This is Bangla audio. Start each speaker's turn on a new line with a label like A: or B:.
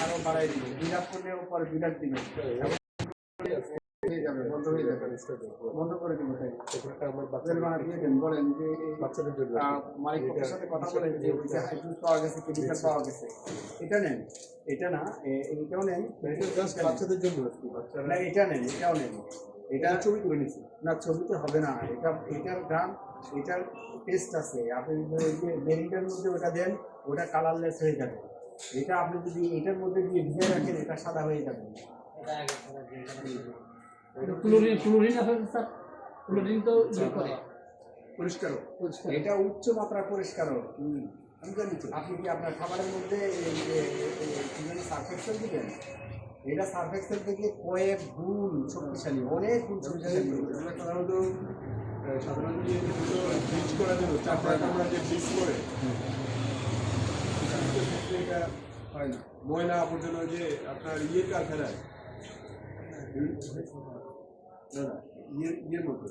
A: আরও বাড়াই দিবে। বিলাপ করলে পরে বিলাপ দিবে। এবং যাবে, বন্ধ হয়ে যাবে। বন্ধ করে দিব বলেন যে মালিক সাথে কথা বলেন যে পাওয়া গেছে কেমিক্যাল পাওয়া গেছে এটা নেন এটা না এইটাও নেন
B: বাচ্চাদের জন্য
A: এটা নেন এটাও নেন এটা
B: ছবি তুলে নিচ্ছি।
A: না ছবিতে হবে না। এটা এটার দাম এটার টেস্ট আছে। আপনি ওই যে মেরিনটার মধ্যে ওটা দেন ওটা কালারলেস হয়ে যাবে। এটা আপনি যদি এটার মধ্যে দিয়ে ভিজে রাখেন এটা সাদা হয়ে যাবে।
C: ক্লোরিন ক্লোরিন আছে স্যার? ক্লোরিন তো ইয়ে করে।
B: পরিষ্কার।
A: এটা উচ্চ মাত্রা পরিষ্কার।
B: আমি জানি
A: আপনি কি আপনার খাবারের মধ্যে এই যে সার্ফেক্সেল দিবেন? এটা সার্ফেক্সেল থেকে কয়েক গুণ, শক্তিশালী, অনেক গুণ শক্তিশালী।
B: সাধারণত সাধারণত যে ব্লিচ করার জন্য চাপড়া করে এটা হয় ময়লা আবর্জনা যে আপনার ইয়ের কারখানায় ইয়ের ইয়ের মতো।